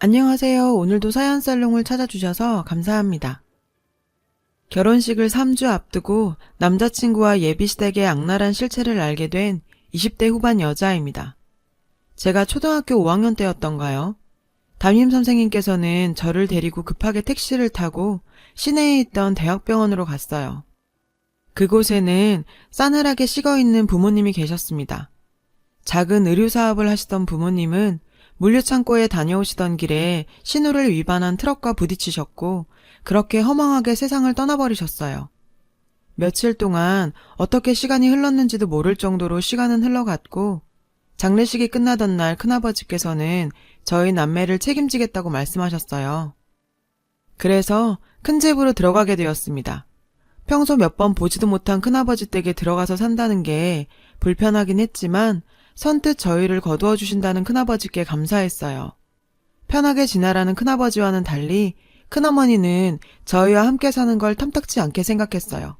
안녕하세요. 오늘도 사연살롱을 찾아주셔서 감사합니다. 결혼식을 3주 앞두고 남자친구와 예비시댁의 악랄한 실체를 알게 된 20대 후반 여자입니다. 제가 초등학교 5학년 때였던가요? 담임 선생님께서는 저를 데리고 급하게 택시를 타고 시내에 있던 대학병원으로 갔어요. 그곳에는 싸늘하게 식어 있는 부모님이 계셨습니다. 작은 의류 사업을 하시던 부모님은 물류창고에 다녀오시던 길에 신호를 위반한 트럭과 부딪히셨고 그렇게 허망하게 세상을 떠나버리셨어요. 며칠 동안 어떻게 시간이 흘렀는지도 모를 정도로 시간은 흘러갔고 장례식이 끝나던 날 큰아버지께서는 저희 남매를 책임지겠다고 말씀하셨어요. 그래서 큰 집으로 들어가게 되었습니다. 평소 몇 번 보지도 못한 큰아버지 댁에 들어가서 산다는 게 불편하긴 했지만 선뜻 저희를 거두어 주신다는 큰아버지께 감사했어요. 편하게 지내라는 큰아버지와는 달리 큰어머니는 저희와 함께 사는 걸 탐탁치 않게 생각했어요.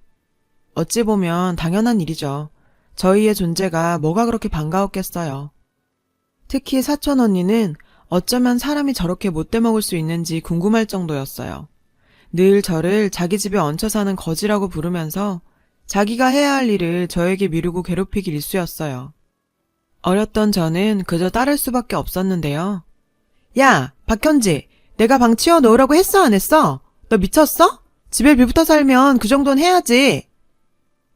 어찌 보면 당연한 일이죠. 저희의 존재가 뭐가 그렇게 반가웠겠어요. 특히 사촌 언니는 어쩌면 사람이 저렇게 못돼 먹을 수 있는지 궁금할 정도였어요. 늘 저를 자기 집에 얹혀 사는 거지라고 부르면서 자기가 해야 할 일을 저에게 미루고 괴롭히기 일쑤였어요. 어렸던 저는 그저 따를 수밖에 없었는데요. 야, 박현지, 내가 방 치워 놓으라고 했어, 안 했어? 너 미쳤어? 집에 빌부터 살면 그 정도는 해야지.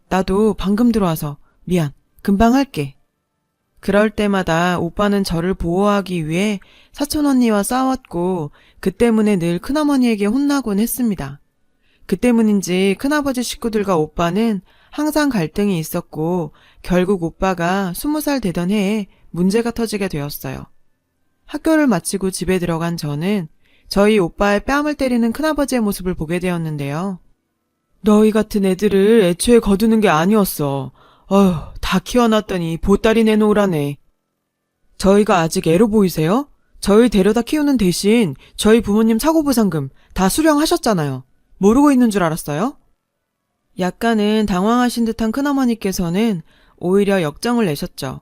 나도 방금 들어와서 미안, 금방 할게. 그럴 때마다 오빠는 저를 보호하기 위해 사촌 언니와 싸웠고 그 때문에 늘 큰어머니에게 혼나곤 했습니다. 그 때문인지 큰아버지 식구들과 오빠는 항상 갈등이 있었고 결국 오빠가 스무 살 되던 해에 문제가 터지게 되었어요. 학교를 마치고 집에 들어간 저는 저희 오빠의 뺨을 때리는 큰아버지의 모습을 보게 되었는데요. 너희 같은 애들을 애초에 거두는 게 아니었어. 어휴, 다 키워놨더니 보따리 내놓으라네. 저희가 아직 애로 보이세요? 저희 데려다 키우는 대신 저희 부모님 사고보상금 다 수령하셨잖아요. 모르고 있는 줄 알았어요? 약간은 당황하신 듯한 큰어머니께서는 오히려 역정을 내셨죠.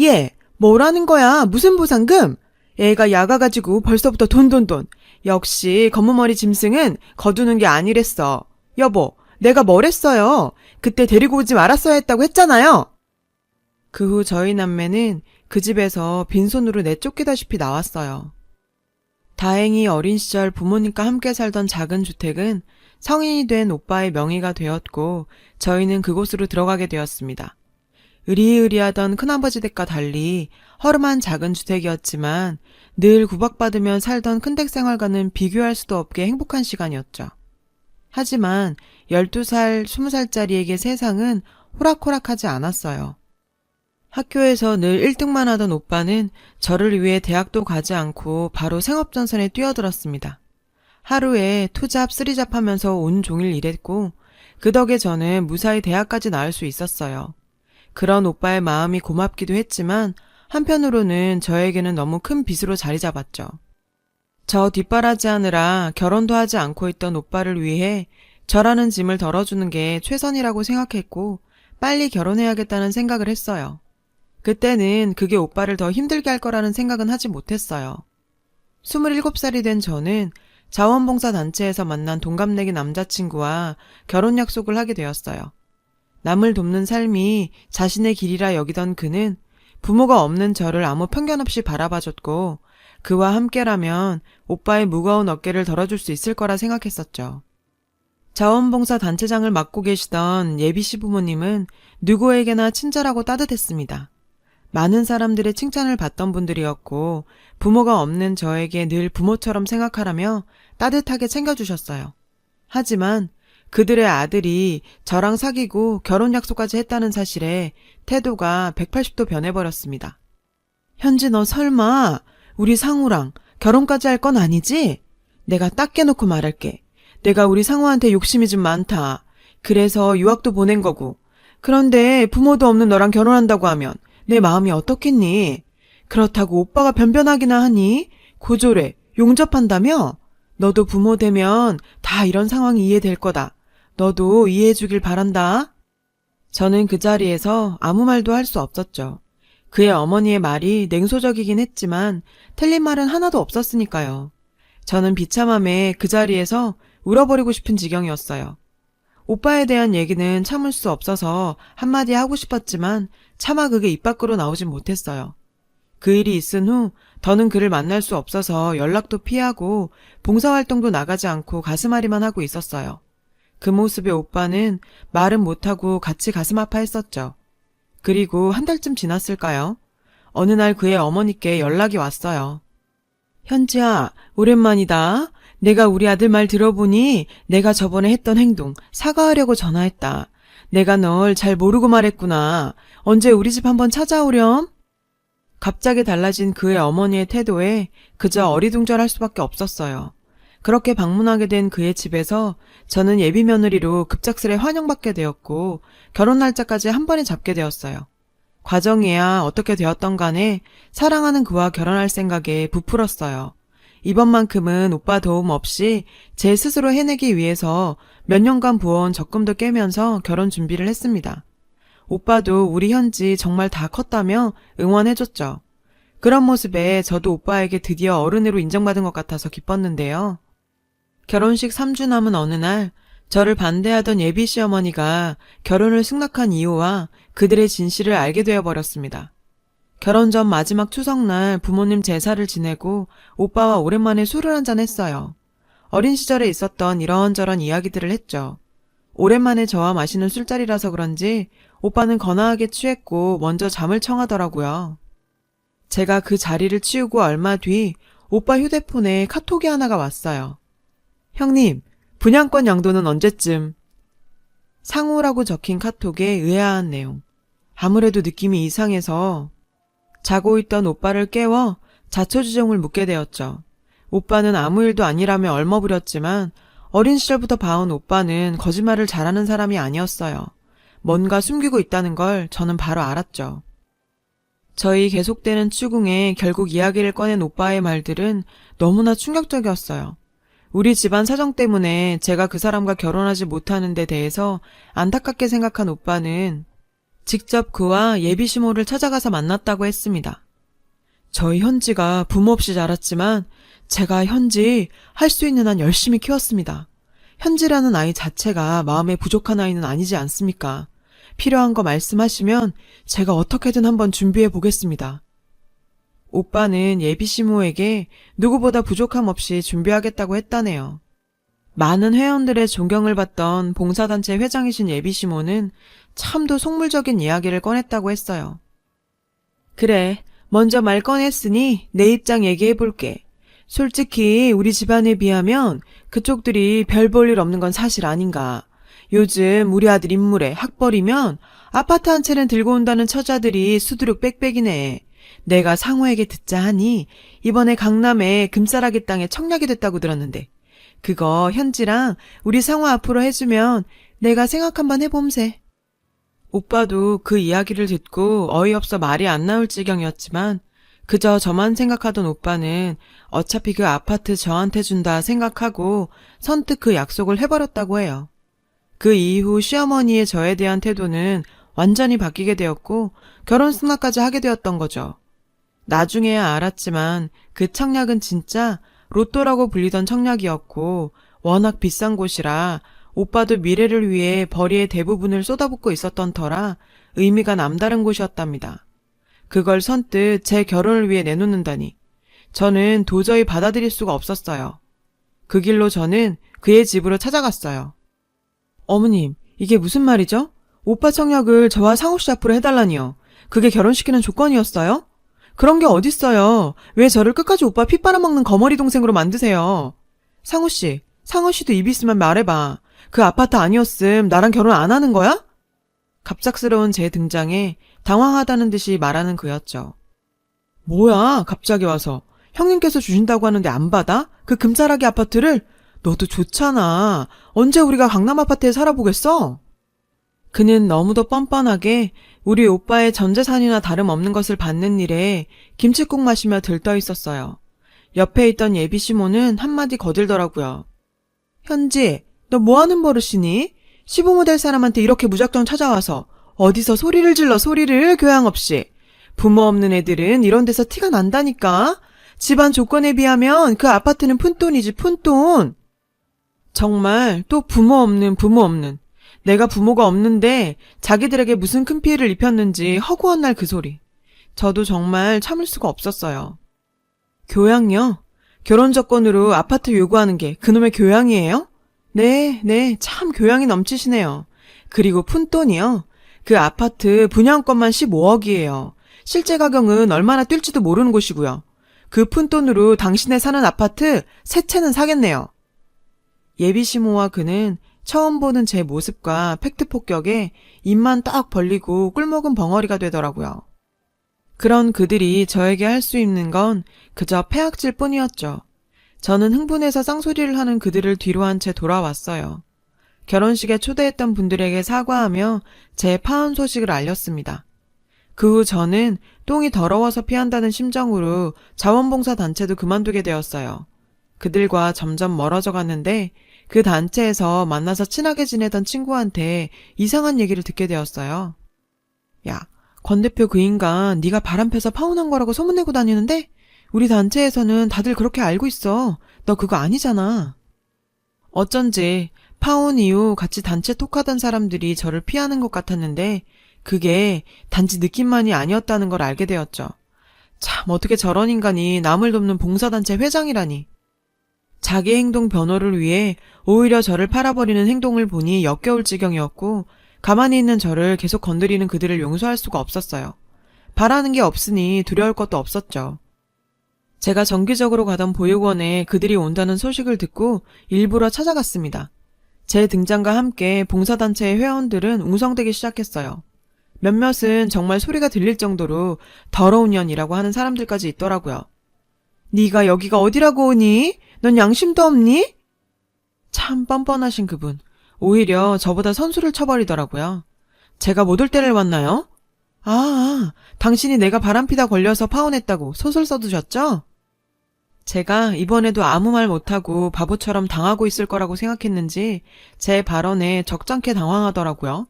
예, 뭐라는 거야? 무슨 보상금? 애가 야가 가지고 벌써부터 돈돈 돈. 역시 검은머리 짐승은 거두는 게 아니랬어. 여보, 내가 뭘 했어요? 그때 데리고 오지 말았어야 했다고 했잖아요. 그 후 저희 남매는 그 집에서 빈손으로 내쫓기다시피 나왔어요. 다행히 어린 시절 부모님과 함께 살던 작은 주택은 성인이 된 오빠의 명의가 되었고 저희는 그곳으로 들어가게 되었습니다. 의리의리하던 큰아버지 댁과 달리 허름한 작은 주택이었지만 늘 구박받으며 살던 큰댁 생활과는 비교할 수도 없게 행복한 시간이었죠. 하지만 12살, 20살짜리에게 세상은 호락호락하지 않았어요. 학교에서 늘 1등만 하던 오빠는 저를 위해 대학도 가지 않고 바로 생업전선에 뛰어들었습니다. 하루에 투잡, 쓰리잡 하면서 온 종일 일했고 그 덕에 저는 무사히 대학까지 나올 수 있었어요. 그런 오빠의 마음이 고맙기도 했지만 한편으로는 저에게는 너무 큰 빚으로 자리 잡았죠. 저 뒷바라지 하느라 결혼도 하지 않고 있던 오빠를 위해 저라는 짐을 덜어주는 게 최선이라고 생각했고 빨리 결혼해야겠다는 생각을 했어요. 그때는 그게 오빠를 더 힘들게 할 거라는 생각은 하지 못했어요. 27살이 된 저는 자원봉사 단체에서 만난 동갑내기 남자친구와 결혼 약속을 하게 되었어요. 남을 돕는 삶이 자신의 길이라 여기던 그는 부모가 없는 저를 아무 편견 없이 바라봐줬고 그와 함께라면 오빠의 무거운 어깨를 덜어줄 수 있을 거라 생각했었죠. 자원봉사 단체장을 맡고 계시던 예비 시부모님은 누구에게나 친절하고 따뜻했습니다. 많은 사람들의 칭찬을 받던 분들이었고 부모가 없는 저에게 늘 부모처럼 생각하라며 따뜻하게 챙겨주셨어요. 하지만 그들의 아들이 저랑 사귀고 결혼 약속까지 했다는 사실에 태도가 180도 변해버렸습니다. 현지 너 설마 우리 상우랑 결혼까지 할 건 아니지? 내가 딱 깨놓고 말할게. 내가 우리 상우한테 욕심이 좀 많다. 그래서 유학도 보낸 거고. 그런데 부모도 없는 너랑 결혼한다고 하면 내 마음이 어떻겠니? 그렇다고 오빠가 변변하기나 하니? 고졸해. 용접한다며? 너도 부모 되면 다 이런 상황이 이해될 거다. 너도 이해해 주길 바란다. 저는 그 자리에서 아무 말도 할 수 없었죠. 그의 어머니의 말이 냉소적이긴 했지만 틀린 말은 하나도 없었으니까요. 저는 비참함에 그 자리에서 울어버리고 싶은 지경이었어요. 오빠에 대한 얘기는 참을 수 없어서 한마디 하고 싶었지만 차마 그게 입 밖으로 나오진 못했어요. 그 일이 있은 후 더는 그를 만날 수 없어서 연락도 피하고 봉사활동도 나가지 않고 가슴앓이만 하고 있었어요. 그 모습에 오빠는 말은 못하고 같이 가슴 아파했었죠. 그리고 한 달쯤 지났을까요? 어느 날 그의 어머니께 연락이 왔어요. 현지야, 오랜만이다. 내가 우리 아들 말 들어보니 내가 저번에 했던 행동 사과하려고 전화했다. 내가 널 잘 모르고 말했구나. 언제 우리 집 한번 찾아오렴? 갑자기 달라진 그의 어머니의 태도에 그저 어리둥절할 수밖에 없었어요. 그렇게 방문하게 된 그의 집에서 저는 예비 며느리로 급작스레 환영받게 되었고 결혼 날짜까지 한 번에 잡게 되었어요. 과정이야 어떻게 되었던 간에 사랑하는 그와 결혼할 생각에 부풀었어요. 이번만큼은 오빠 도움 없이 제 스스로 해내기 위해서 몇 년간 부어온 적금도 깨면서 결혼 준비를 했습니다. 오빠도 우리 현지 정말 다 컸다며 응원해줬죠. 그런 모습에 저도 오빠에게 드디어 어른으로 인정받은 것 같아서 기뻤는데요. 결혼식 3주 남은 어느 날, 저를 반대하던 예비 시어머니가 결혼을 승낙한 이유와 그들의 진실을 알게 되어 버렸습니다. 결혼 전 마지막 추석날 부모님 제사를 지내고 오빠와 오랜만에 술을 한잔 했어요. 어린 시절에 있었던 이런저런 이야기들을 했죠. 오랜만에 저와 마시는 술자리라서 그런지 오빠는 거나하게 취했고 먼저 잠을 청하더라고요. 제가 그 자리를 치우고 얼마 뒤 오빠 휴대폰에 카톡이 하나가 왔어요. 형님, 분양권 양도는 언제쯤? 상호라고 적힌 카톡에 의아한 내용. 아무래도 느낌이 이상해서 자고 있던 오빠를 깨워 자초지종을 묻게 되었죠. 오빠는 아무 일도 아니라며 얼머부렸지만 어린 시절부터 봐온 오빠는 거짓말을 잘하는 사람이 아니었어요. 뭔가 숨기고 있다는 걸 저는 바로 알았죠. 저희 계속되는 추궁에 결국 이야기를 꺼낸 오빠의 말들은 너무나 충격적이었어요. 우리 집안 사정 때문에 제가 그 사람과 결혼하지 못하는 데 대해서 안타깝게 생각한 오빠는 직접 그와 예비 시모를 찾아가서 만났다고 했습니다. 저희 현지가 부모 없이 자랐지만 제가 현지 할 수 있는 한 열심히 키웠습니다. 현지라는 아이 자체가 마음에 부족한 아이는 아니지 않습니까? 필요한 거 말씀하시면 제가 어떻게든 한번 준비해 보겠습니다. 오빠는 예비 시모에게 누구보다 부족함 없이 준비하겠다고 했다네요. 많은 회원들의 존경을 받던 봉사단체 회장이신 예비 시모는 참도 속물적인 이야기를 꺼냈다고 했어요. 그래, 먼저 말 꺼냈으니 내 입장 얘기해 볼게. 솔직히 우리 집안에 비하면 그쪽들이 별 볼 일 없는 건 사실 아닌가. 요즘 우리 아들 인물에 학벌이면 아파트 한 채는 들고 온다는 처자들이 수두룩 빽빽이네. 내가 상호에게 듣자 하니 이번에 강남에 금싸라기 땅에 청약이 됐다고 들었는데 그거 현지랑 우리 상호 앞으로 해주면 내가 생각 한번 해봄세. 오빠도 그 이야기를 듣고 어이없어 말이 안 나올 지경이었지만 그저 저만 생각하던 오빠는 어차피 그 아파트 저한테 준다 생각하고 선뜻 그 약속을 해버렸다고 해요. 그 이후 시어머니의 저에 대한 태도는 완전히 바뀌게 되었고 결혼 승낙까지 하게 되었던 거죠. 나중에야 알았지만 그 청약은 진짜 로또라고 불리던 청약이었고 워낙 비싼 곳이라 오빠도 미래를 위해 벌이의 대부분을 쏟아붓고 있었던 터라 의미가 남다른 곳이었답니다. 그걸 선뜻 제 결혼을 위해 내놓는다니 저는 도저히 받아들일 수가 없었어요. 그 길로 저는 그의 집으로 찾아갔어요. 어머님, 이게 무슨 말이죠? 오빠 청약을 저와 상호 씨 앞으로 해달라니요. 그게 결혼시키는 조건이었어요? 그런 게 어딨어요. 왜 저를 끝까지 오빠 피 빨아먹는 거머리 동생으로 만드세요? 상호 씨, 상호 씨도 입 있으면 말해봐. 그 아파트 아니었음 나랑 결혼 안 하는 거야? 갑작스러운 제 등장에 당황하다는 듯이 말하는 그였죠. 뭐야, 갑자기 와서. 형님께서 주신다고 하는데 안 받아? 그 금사라기 아파트를? 너도 좋잖아. 언제 우리가 강남 아파트에 살아보겠어? 그는 너무도 뻔뻔하게 우리 오빠의 전 재산이나 다름없는 것을 받는 일에 김치국 마시며 들떠 있었어요. 옆에 있던 예비 시모는 한마디 거들더라고요. 현지, 너 뭐하는 버릇이니? 시부모 될 사람한테 이렇게 무작정 찾아와서 어디서 소리를 질러 소리를 교양 없이 부모 없는 애들은 이런 데서 티가 난다니까. 집안 조건에 비하면 그 아파트는 푼돈이지 푼돈. 정말 또 부모 없는 부모 없는. 내가 부모가 없는데 자기들에게 무슨 큰 피해를 입혔는지 허구한 날 그 소리. 저도 정말 참을 수가 없었어요. 교양요? 결혼 조건으로 아파트 요구하는 게 그놈의 교양이에요? 네, 네, 참 교양이 넘치시네요. 그리고 푼돈이요? 그 아파트 분양권만 15억이에요. 실제 가격은 얼마나 뛸지도 모르는 곳이고요. 그 푼돈으로 당신의 사는 아파트 세 채는 사겠네요. 예비 시모와 그는 처음 보는 제 모습과 팩트 폭격에 입만 딱 벌리고 꿀먹은 벙어리가 되더라고요. 그런 그들이 저에게 할 수 있는 건 그저 패악질 뿐이었죠. 저는 흥분해서 쌍소리를 하는 그들을 뒤로 한 채 돌아왔어요. 결혼식에 초대했던 분들에게 사과하며 제 파혼 소식을 알렸습니다. 그 후 저는 똥이 더러워서 피한다는 심정으로 자원봉사 단체도 그만두게 되었어요. 그들과 점점 멀어져 갔는데 그 단체에서 만나서 친하게 지내던 친구한테 이상한 얘기를 듣게 되었어요. 야, 권 대표 그 인간 네가 바람 펴서 파혼한 거라고 소문내고 다니는데 우리 단체에서는 다들 그렇게 알고 있어. 너 그거 아니잖아. 어쩐지 파혼 이후 같이 단체 톡하던 사람들이 저를 피하는 것 같았는데 그게 단지 느낌만이 아니었다는 걸 알게 되었죠. 참 어떻게 저런 인간이 남을 돕는 봉사단체 회장이라니. 자기 행동 변호를 위해 오히려 저를 팔아버리는 행동을 보니 역겨울 지경이었고 가만히 있는 저를 계속 건드리는 그들을 용서할 수가 없었어요. 바라는 게 없으니 두려울 것도 없었죠. 제가 정기적으로 가던 보육원에 그들이 온다는 소식을 듣고 일부러 찾아갔습니다. 제 등장과 함께 봉사단체의 회원들은 웅성대기 시작했어요. 몇몇은 정말 소리가 들릴 정도로 더러운 년이라고 하는 사람들까지 있더라고요. 네가 여기가 어디라고 오니? 넌 양심도 없니? 참 뻔뻔하신 그분. 오히려 저보다 선수를 쳐버리더라고요. 제가 못 올 때를 왔나요? 아, 아, 당신이 내가 바람피다 걸려서 파혼했다고 소설 써두셨죠? 제가 이번에도 아무 말 못하고 바보처럼 당하고 있을 거라고 생각했는지 제 발언에 적잖게 당황하더라고요.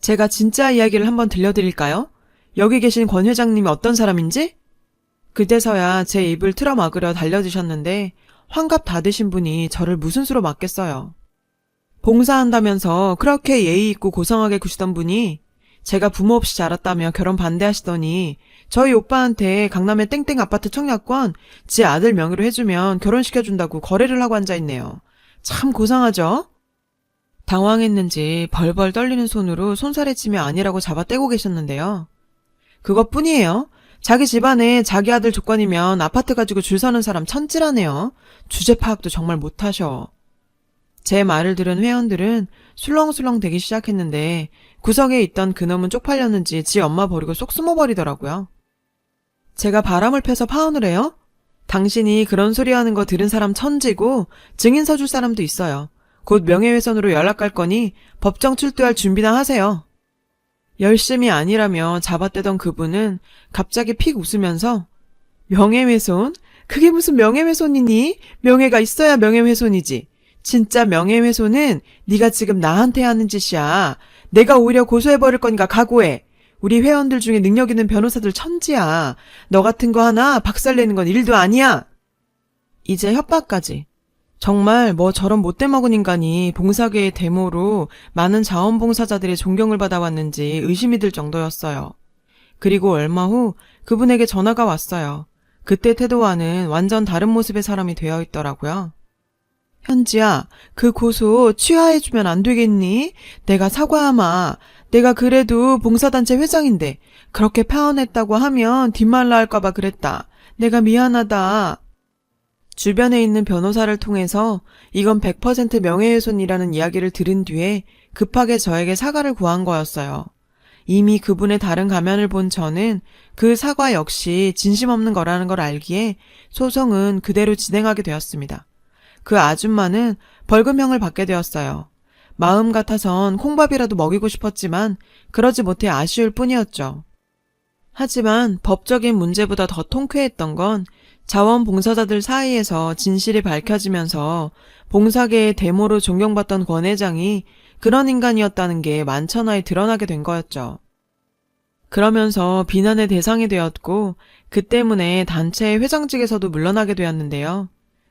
제가 진짜 이야기를 한번 들려드릴까요? 여기 계신 권 회장님이 어떤 사람인지? 그때서야 제 입을 틀어막으려 달려드셨는데 환갑 다 드신 분이 저를 무슨 수로 맞겠어요. 봉사한다면서 그렇게 예의 있고 고상하게 구시던 분이 제가 부모 없이 자랐다며 결혼 반대하시더니 저희 오빠한테 강남의 땡땡 아파트 청약권 지 아들 명의로 해주면 결혼시켜준다고 거래를 하고 앉아있네요. 참 고상하죠? 당황했는지 벌벌 떨리는 손으로 손살해치며 아니라고 잡아 떼고 계셨는데요. 그것뿐이에요. 자기 집안에 자기 아들 조건이면 아파트 가지고 줄 서는 사람 천찌라네요. 주제 파악도 정말 못하셔. 제 말을 들은 회원들은 술렁술렁 대기 시작했는데 구석에 있던 그놈은 쪽팔렸는지 지 엄마 버리고 쏙 숨어버리더라고요. 제가 바람을 펴서 파혼을 해요? 당신이 그런 소리 하는 거 들은 사람 천지고 증인 서줄 사람도 있어요. 곧 명예훼손으로 연락 갈 거니 법정 출두할 준비나 하세요. 열심히 아니라며 잡아떼던 그분은 갑자기 픽 웃으면서 명예훼손? 그게 무슨 명예훼손이니? 명예가 있어야 명예훼손이지. 진짜 명예훼손은 네가 지금 나한테 하는 짓이야. 내가 오히려 고소해버릴 거니까 각오해. 우리 회원들 중에 능력 있는 변호사들 천지야. 너 같은 거 하나 박살내는 건 일도 아니야. 이제 협박까지. 정말 뭐 저런 못돼 먹은 인간이 봉사계의 데모로 많은 자원봉사자들의 존경을 받아왔는지 의심이 들 정도였어요. 그리고 얼마 후 그분에게 전화가 왔어요. 그때 태도와는 완전 다른 모습의 사람이 되어 있더라고요. 현지야, 그 고소 취하해주면 안 되겠니? 내가 사과하마. 내가 그래도 봉사단체 회장인데 그렇게 파혼했다고 하면 뒷말라 할까봐 그랬다. 내가 미안하다. 주변에 있는 변호사를 통해서 이건 100% 명예훼손이라는 이야기를 들은 뒤에 급하게 저에게 사과를 구한 거였어요. 이미 그분의 다른 가면을 본 저는 그 사과 역시 진심 없는 거라는 걸 알기에 소송은 그대로 진행하게 되었습니다. 그 아줌마는 벌금형을 받게 되었어요. 마음 같아선 콩밥이라도 먹이고 싶었지만 그러지 못해 아쉬울 뿐이었죠. 하지만 법적인 문제보다 더 통쾌했던 건 자원봉사자들 사이에서 진실이 밝혀지면서 봉사계의 데모로 존경받던 권 회장이 그런 인간이었다는 게 만천하에 드러나게 된 거였죠. 그러면서 비난의 대상이 되었고 그 때문에 단체의 회장직에서도 물러나게 되었는데요.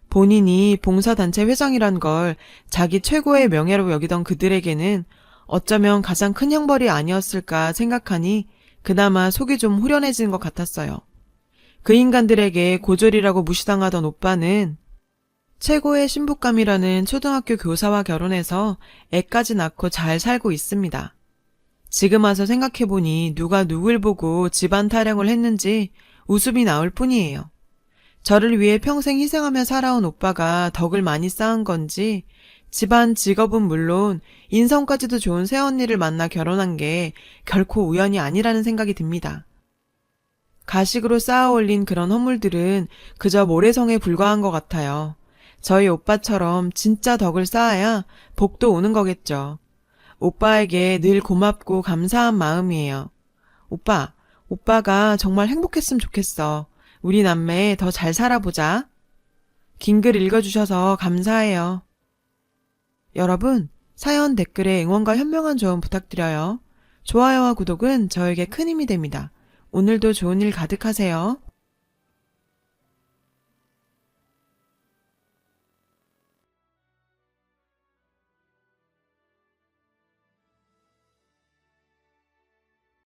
본인이 봉사단체 회장이란 걸 자기 최고의 명예로 여기던 그들에게는 어쩌면 가장 큰 형벌이 아니었을까 생각하니 그나마 속이 좀 후련해진 것 같았어요. 그 인간들에게 고졸이라고 무시당하던 오빠는 최고의 신부감이라는 초등학교 교사와 결혼해서 애까지 낳고 잘 살고 있습니다. 지금 와서 생각해보니 누가 누굴 보고 집안 타령을 했는지 웃음이 나올 뿐이에요. 저를 위해 평생 희생하며 살아온 오빠가 덕을 많이 쌓은 건지 집안 직업은 물론 인성까지도 좋은 새언니를 만나 결혼한 게 결코 우연이 아니라는 생각이 듭니다. 가식으로 쌓아 올린 그런 허물들은 그저 모래성에 불과한 것 같아요. 저희 오빠처럼 진짜 덕을 쌓아야 복도 오는 거겠죠. 오빠에게 늘 고맙고 감사한 마음이에요. 오빠, 오빠가 정말 행복했으면 좋겠어. 우리 남매 더 잘 살아보자. 긴 글 읽어주셔서 감사해요. 여러분, 사연 댓글에 응원과 현명한 조언 부탁드려요. 좋아요와 구독은 저에게 큰 힘이 됩니다. 오늘도 좋은 일 가득하세요.